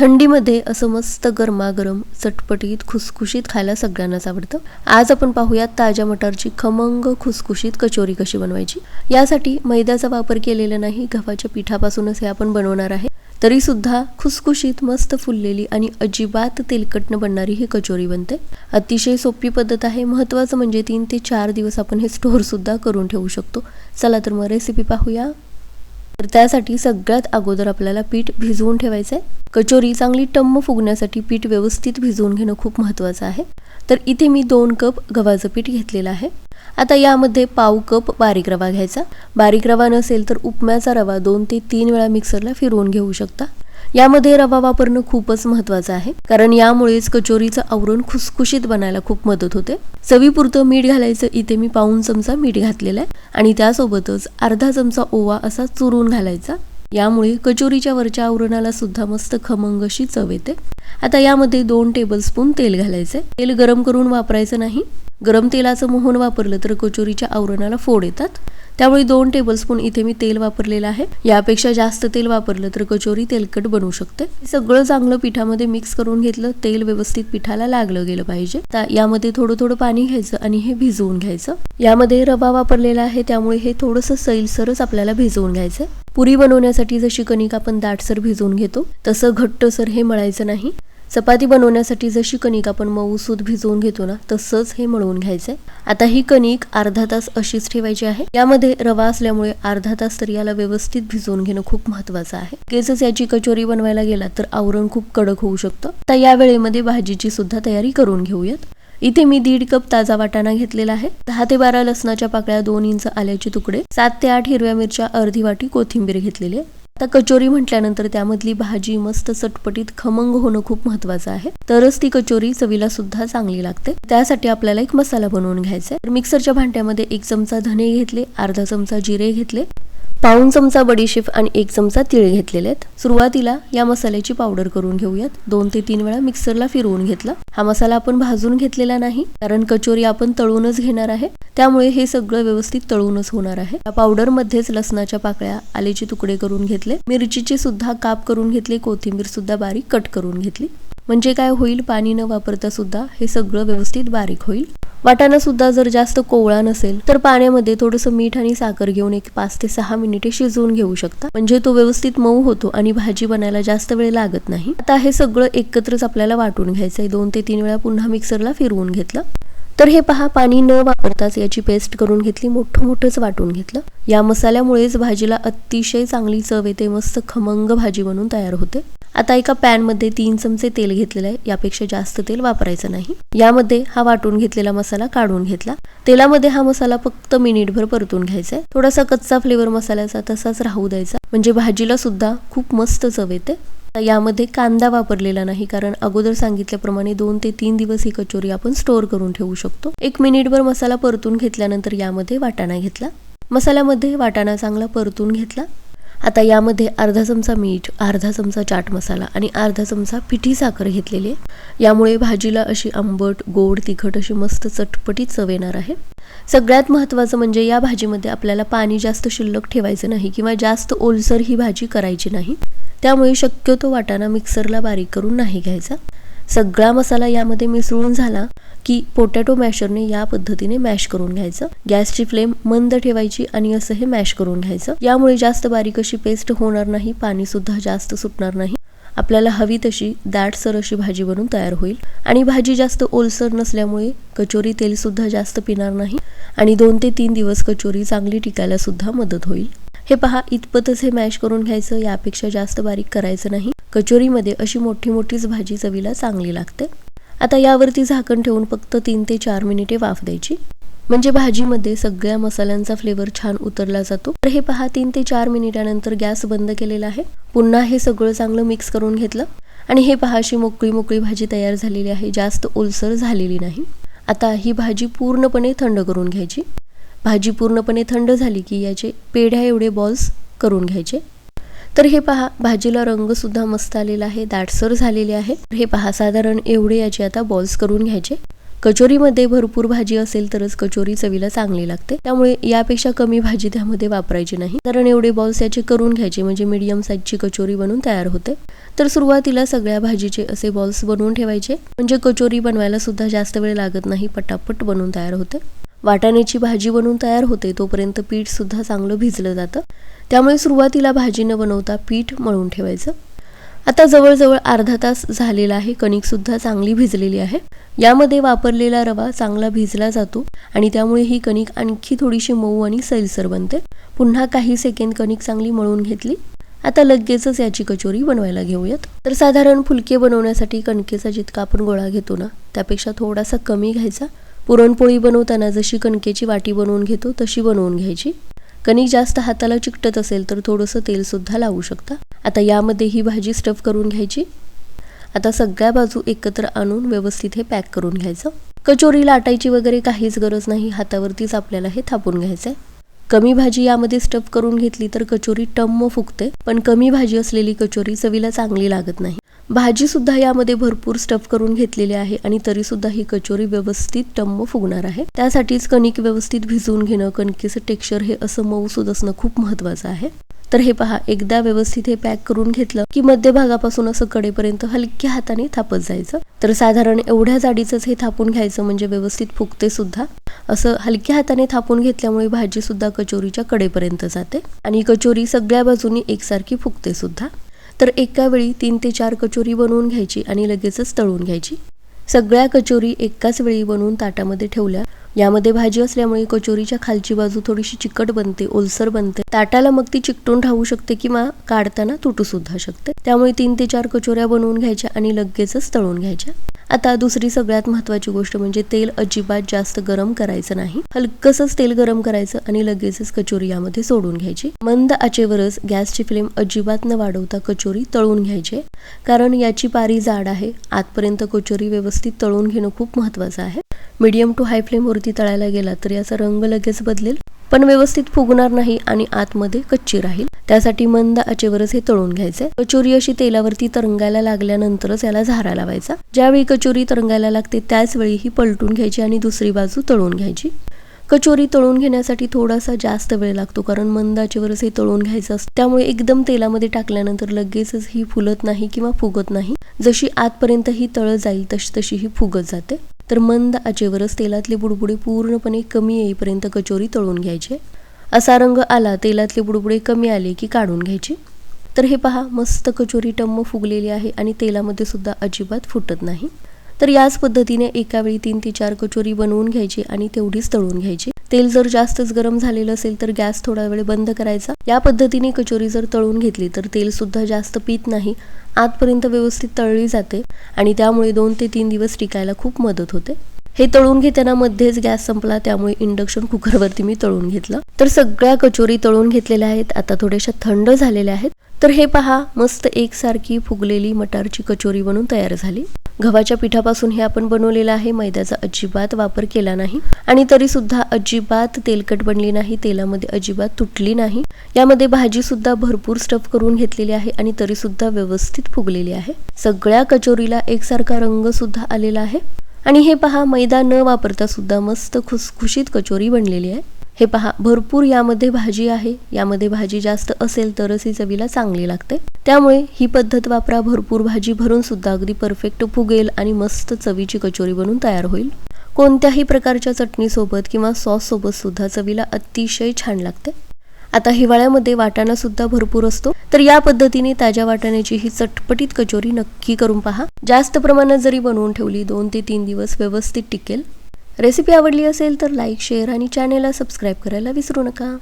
थंडीमध्ये असं मस्त गरमागरम चटपटीत खुसखुशीत खायला सगळ्यांनाच आवडतं. आज आपण पाहूयात ताज्या मटारची खमंग खुसखुशीत कचोरी कशी बनवायची? यासाठी मैद्याचा वापर केलेला नाही गव्हाच्या पिठापासूनच हे आपण बनवणार आहे. तरी सुद्धा खुसखुशीत मस्त फुललेली आणि अजिबात तेलकट न बनणारी ही कचोरी बनते. अतिशय सोपी पद्धत आहे. महत्त्वाचं म्हणजे तीन ते चार दिवस आपण हे स्टोअर सुद्धा करून ठेवू शकतो. चला तर मग रेसिपी पाहूया. तर त्यासाठी सगळ्यात अगोदर आपल्याला पीठ भिजवून ठेवायचं आहे कचोरी चांगली टम्म फुगण्यासाठी पीठ व्यवस्थित भिजवून घेणं खूप महत्त्वाचं आहे. तर इथे मी दोन कप गव्हाचं पीठ घेतलेलं आहे. आता यामध्ये पाव कप बारीक रवा घ्यायचा. बारीक रवा नसेल तर उपम्याचा रवा दोन ते तीन वेळा मिक्सरला फिरवून घेऊ शकता. यामध्ये रवा वापरणं खूपच महत्वाचं आहे. कारण यामुळेच कचोरीचं आवरण खुसखुशीत बनायला खूप मदत होते. चवीपुरतं मीठ घालायचं इथे मी पाऊन चमचा मीठ घातलेलं आहे. आणि त्यासोबतच अर्धा चमचा ओवा असा चुरून घालायचा. यामुळे कचोरीच्या वरच्या आवरणाला सुद्धा मस्त खमंग अशी चव येते. आता यामध्ये दोन टेबलस्पून तेल घालायचे तेल गरम करून वापरायचं नाही. गरम तेलाचं मोहन वापरलं तर कचोरीच्या आवरणाला फोड येतात. त्यामुळे दोन टेबलस्पून इथे मी तेल वापरलेलं आहे. यापेक्षा जास्त तेल वापरलं तर कचोरी तेलकट बनवू शकते. सगळं चांगलं पिठामध्ये मिक्स करून घेतलं तेल व्यवस्थित पिठाला लागलं गेलं पाहिजे. यामध्ये थोडं थोडं पाणी घ्यायचं आणि हे भिजवून घ्यायचं. यामध्ये रवा वापरलेला आहे त्यामुळे हे थोडंसं सैलसरच आपल्याला भिजवून घ्यायचं पुरी बनवण्यासाठी जशी कणिक आपण दाटसर भिजवून घेतो तसं घट्टसर हे मळायचं नाही. चपाती बनवण्यासाठी जशी कणिक आपण मऊ सूत भिजवून घेतो ना तसंच हे मळवून घ्यायचंय. आता ही कणिक अर्धा तास अशीच ठेवायची आहे. यामध्ये रवा असल्यामुळे अर्धा तास तर याला व्यवस्थित भिजवून घेणं खूप महत्वाचं आहे. केसच याची कचोरी बनवायला गेला तर आवरण खूप कडक होऊ शकतं. तर या वेळेमध्ये भाजीची सुद्धा तयारी करून घेऊयात. इथे मी दीड कप ताजा वाटाणा घेतलेला आहे. दहा ते बारा लसणाच्या पाकळ्या दोन इंच आल्याचे तुकडे सात ते आठ हिरव्या मिरच्या अर्धी वाटी कोथिंबीर घेतलेली आहे. आता कचोरी म्हटल्यानंतर त्यामधली भाजी मस्त चटपटीत खमंग होणं खूप महत्वाचं आहे. तरच ती कचोरी चवीला सुद्धा चांगली लागते. त्यासाठी आपल्याला एक मसाला बनवून घ्यायचा आहे. तर मिक्सरच्या भांड्यामध्ये एक चमचा धने घेतले अर्धा चमचा जिरे घेतले पाऊन चमचा बडीशेप आणि एक चमचा तीळ घेतलेले आहेत सुरुवातीला या मसाल्याची पावडर करून घेऊयात. दोन ते तीन वेळा मिक्सरला फिरवून घेतला. हा मसाला आपण भाजून घेतलेला नाही कारण कचोरी आपण तळूनच घेणार आहे. त्यामुळे हे सगळं व्यवस्थित तळूनच होणार आहे. या पावडर मध्येच लसणाच्या पाकळ्या आलेचे तुकडे करून घेतले. मिरचीचे सुद्धा काप करून घेतले. कोथिंबीर सुद्धा बारीक कट करून घेतली. म्हणजे काय होईल? पाणी न वापरता सुद्धा हे सगळं व्यवस्थित बारीक होईल. वाटाणा सुद्धा जर जास्त कोवळा नसेल तर पाण्यामध्ये थोडंसं मीठ आणि साखर घेऊन एक पाच ते सहा मिनिटे शिजवून घेऊ शकता. म्हणजे तो व्यवस्थित मऊ होतो आणि भाजी बनायला जास्त वेळ लागत नाही. आता हे सगळं एकत्रच आपल्याला वाटून घ्यायचंय. दोन ते तीन वेळा पुन्हा मिक्सरला फिरवून घेतलं. तर हे पहा पाणी न वापरताच याची पेस्ट करून घेतली मोठं मोठंच वाटून घेतलं. या मसाल्यामुळेच भाजीला अतिशय चांगली चव येते मस्त खमंग भाजी बनून तयार होते. आता एका पॅनमध्ये तीन चमचे तेल घेतलेलं आहे. यापेक्षा जास्त तेल वापरायचं नाही. यामध्ये हा वाटून घेतलेला मसाला काढून घेतला. तेलामध्ये हा मसाला फक्त मिनिटभर परतून घ्यायचा आहे. थोडासा कच्चा फ्लेवर मसाल्याचा तसाच राहू द्यायचा. म्हणजे भाजीला सुद्धा खूप मस्त चव येते. यामध्ये कांदा वापरलेला नाही कारण अगोदर सांगितल्याप्रमाणे दोन ते तीन दिवस ही कचोरी आपण स्टोअर करून ठेवू शकतो. एक मिनिटभर मसाला परतून घेतल्यानंतर यामध्ये वाटाणा घेतला. मसाल्यामध्ये वाटाणा चांगला परतून घेतला. आता यामध्ये अर्धा चमचा मीठ अर्धा चमचा चाट मसाला आणि अर्धा चमचा पिठी साखर घेतलेली आहे. यामुळे भाजीला अशी आंबट गोड तिखट अशी मस्त चटपटीत चव येणार आहे. सगळ्यात महत्त्वाचं म्हणजे या भाजीमध्ये आपल्याला पाणी जास्त शिल्लक ठेवायचं नाही किंवा जास्त ओलसर ही भाजी करायची नाही. त्यामुळे शक्यतो वाटाणा मिक्सरला बारीक करून नाही घ्यायचा. सगळा मसाला यामध्ये मिसळून झाला की पोटॅटो मॅशरने या पद्धतीने मॅश करून घ्यायचं. गॅसची फ्लेम मंद ठेवायची आणि असं हे मॅश करून घ्यायचं. यामुळे जास्त बारीक अशी पेस्ट होणार नाही पाणी सुद्धा जास्त सुटणार नाही. आपल्याला हवी तशी दाटसर अशी भाजी बनून तयार होईल. आणि भाजी जास्त ओलसर नसल्यामुळे कचोरी तेल सुद्धा जास्त पिणार नाही आणि दोन ते तीन दिवस कचोरी चांगली टिकायला सुद्धा मदत होईल. हे पहा इतपतच हे मॅश करून घ्यायचं यापेक्षा जास्त बारीक करायचं नाही. कचोरीमध्ये अशी मोठी मोठीच भाजी चवीला चांगली लागते. आता यावरती झाकण ठेवून फक्त तीन ते चार मिनिटे वाफ द्यायची. म्हणजे भाजीमध्ये सगळ्या मसाल्यांचा फ्लेवर छान उतरला जातो. तर हे पहा तीन ते चार मिनिटानंतर गॅस बंद केलेला आहे. पुन्हा हे सगळं चांगलं मिक्स करून घेतलं. आणि हे पहा अशी मोकळी मोकळी भाजी तयार झालेली आहे. जास्त ओलसर झालेली नाही. आता ही भाजी पूर्णपणे थंड करून घ्यायची. भाजी पूर्णपणे थंड झाली की याचे पेढ्या एवढे बॉल्स करून घ्यायचे. तर हे पहा भाजीला रंग सुद्धा मस्त आलेला आहे दाटसर झालेले आहे. हे पहा साधारण एवढे याचे आता बॉल्स करून घ्यायचे. कचोरीमध्ये भरपूर भाजी असेल तरच कचोरी चवीला चांगली लागते. त्यामुळे यापेक्षा कमी भाजी त्यामध्ये वापरायची नाही. कारण एवढे बॉल्स याचे करून घ्यायचे म्हणजे मीडियम साईजची कचोरी बनून तयार होते. तर सुरुवातीला सगळ्या भाजीचे असे बॉल्स बनवून ठेवायचे. म्हणजे कचोरी बनवायला सुद्धा जास्त वेळ लागत नाही पटापट बनवून तयार होते. वाटाण्याची भाजी बनवून तयार होते तोपर्यंत पीठ सुद्धा चांगलं भिजलं जातं. त्यामुळे सुरुवातीला भाजी न बनवता पीठ मळून ठेवायचं. आता जवळजवळ अर्धा तास झालेला आहे कणिकसुद्धा चांगली भिजलेली आहे. यामध्ये वापरलेला रवा चांगला भिजला जातो आणि त्यामुळे ही कणिक आणखी थोडीशी मऊ आणि सैलसर बनते. पुन्हा काही सेकंद कणिक चांगली मळून घेतली. आता लगेचच याची कचोरी बनवायला घेऊयात. तर साधारण फुलके बनवण्यासाठी कणकेचा जितका आपण गोळा घेतो ना त्यापेक्षा थोडासा कमी घ्यायचा. पुरणपोळी बनवताना जशी कणकेची वाटी बनवून घेतो तशी बनवून घ्यायची. कणिक जास्त हाताला चिकटत असेल तर थोडंसं तेलसुद्धा लावू शकता. आता यामध्ये ही भाजी स्टफ करून घ्यायची. आता सगळ्या बाजू एकत्र आणून व्यवस्थित हे पॅक करून घ्यायचं. कचोरी लाटायची वगैरे काहीच गरज नाही हातावरतीच आपल्याला हे थापून घ्यायचं आहे कमी भाजी यामध्ये स्टफ करून घेतली तर कचोरी टम्म फुगते पण कमी भाजी असलेली कचोरी चवीला चांगली लागत नाही. भाजी सुद्धा यामध्ये भरपूर स्टफ करून घेतलेली आहे आणि तरी सुद्धा ही कचोरी व्यवस्थित टम्म फुगणार आहे. त्यासाठीच कणिक व्यवस्थित भिजवून घेणं कणकेचं टेक्स्चर हे असं मऊसूद असणं खूप महत्वाचं आहे. तर हे पहा एकदा व्यवस्थित हे पॅक करून घेतलं की मध्यभागापासून असं कडेपर्यंत हलक्या हाताने थापत जायचं. तर साधारण एवढ्या जाडीचंच हे थापून घ्यायचं म्हणजे व्यवस्थित फुगते सुद्धा. असं हलक्या हाताने थापून घेतल्यामुळे भाजी सुद्धा कचोरीच्या कडेपर्यंत जाते आणि कचोरी सगळ्या बाजूनी एकसारखी फुगते सुद्धा. तर एका वेळी तीन ते चार कचोरी बनवून घ्यायची आणि लगेचच तळून घ्यायची. सगळ्या कचोरी एकाच वेळी बनवून ताटामध्ये ठेवल्या यामध्ये भाजी असल्यामुळे कचोरीच्या खालची बाजू थोडीशी चिकट बनते ओलसर बनते. ताटाला मग ती चिकटून राहू शकते किंवा काढताना तुटू सुद्धा शकते. त्यामुळे तीन ते चार कचोऱ्या बनवून घ्यायच्या आणि लगेचच तळून घ्यायच्या. आता दुसरी सगळ्यात महत्वाची गोष्ट म्हणजे तेल अजिबात जास्त गरम करायचं नाही. हलकसच तेल गरम करायचं आणि लगेचच कचोरी यामध्ये सोडून घ्यायची. मंद आचेवरच गॅसची फ्लेम अजिबात न वाढवता कचोरी तळून घ्यायची. कारण याची पारी जाड आहे. आतपर्यंत कचोरी व्यवस्थित तळून घेणं खूप महत्वाचं आहे. मीडियम टू हाय फ्लेमवरती तळायला गेला तर याचा रंग लगेच बदलेल. पण व्यवस्थित फुगणार नाही आणि आतमध्ये कच्ची राहील. त्यासाठी मंद आचेवरच हे तळून घ्यायचंय. कचोरी अशी तेलावरती तरंगायला लागल्यानंतरच याला झारा लावायचा. ज्यावेळी कचोरी तरंगायला लागते त्याच वेळी ही पलटून घ्यायची आणि दुसरी बाजू तळून घ्यायची. कचोरी तळून घेण्यासाठी थोडासा जास्त वेळ लागतो कारण मंदाचेवरच हे तळून घ्यायचं असतं. त्यामुळे एकदम तेलामध्ये टाकल्यानंतर लगेचच ही फुलत नाही किंवा फुगत नाही. जशी आतपर्यंत ही तळ जाईल तशी तशी ही फुगत जाते. तर मंद आचेवरच तेलातले बुडबुडे पूर्णपणे कमी येईपर्यंत कचोरी तळून घ्यायचे. असा रंग आला तेलातले बुडबुडे कमी आले की काढून घ्यायचे. तर हे पहा मस्त कचोरी टम्म फुगलेली आहे आणि तेलामध्ये सुद्धा अजिबात फुटत नाही. तर याच पद्धतीने एकावेळी तीन ते चार कचोरी बनवून घ्यायची आणि तेवढीच तळून घ्यायची. तेल जर जास्तच गरम झालेलं असेल तर गॅस थोडा वेळ बंद करायचा. या पद्धतीने कचोरी जर तळून घेतली तर तेल सुद्धा जास्त पीत नाही. आतपर्यंत व्यवस्थित तळली जाते आणि त्यामुळे दोन ते तीन दिवस टिकायला खूप मदत होते. हे तळून घेताना मध्येच गॅस संपला त्यामुळे इंडक्शन कुकरवरती मी तळून घेतलं. तर सगळ्या कचोरी तळून घेतलेल्या आहेत. आता थोड्याशा थंड झालेल्या आहेत. तर हे पहा मस्त एकसारखी फुगलेली मटारची कचोरी बनून तयार झाली. गव्हाच्या पिठापासून हे आपण बनवलेलं आहे. मैद्याचा अजिबात वापर केला नाही. आणि तरी सुद्धा अजिबात तेलकट बनली नाही. तेलामध्ये अजिबात तुटली नाही. यामध्ये भाजी सुद्धा भरपूर स्टफ करून घेतलेली आहे आणि तरी सुद्धा व्यवस्थित फुगलेली आहे. सगळ्या कचोरीला एकसारखा रंग सुद्धा आलेला आहे. आणि हे पहा मैदा न वापरता सुद्धा मस्त खुसखुशीत कचोरी बनलेली आहे. हे पहा भरपूर यामध्ये भाजी आहे. यामध्ये भाजी जास्त असेल तरच ही चवीला चांगली लागते. त्यामुळे ही पद्धत वापरा. भरपूर भाजी भरून सुद्धा अगदी परफेक्ट फुगेल आणि मस्त चवीची कचोरी बनून तयार होईल. कोणत्याही प्रकारच्या चटणीसोबत किंवा सॉस सोबत सुद्धा चवीला अतिशय छान लागते. आता हिवाळ्यामध्ये वाटाणा सुद्धा भरपूर असतो. तर या पद्धतीने ताज्या वाटाण्याची ही चटपटीत कचोरी नक्की करून पहा. जास्त प्रमाणात जरी बनवून ठेवली दोन ते तीन दिवस व्यवस्थित टिकेल. रेसिपी आवडली असेल तर लाईक शेअर आणि चॅनेलला सबस्क्राईब करायला विसरू नका.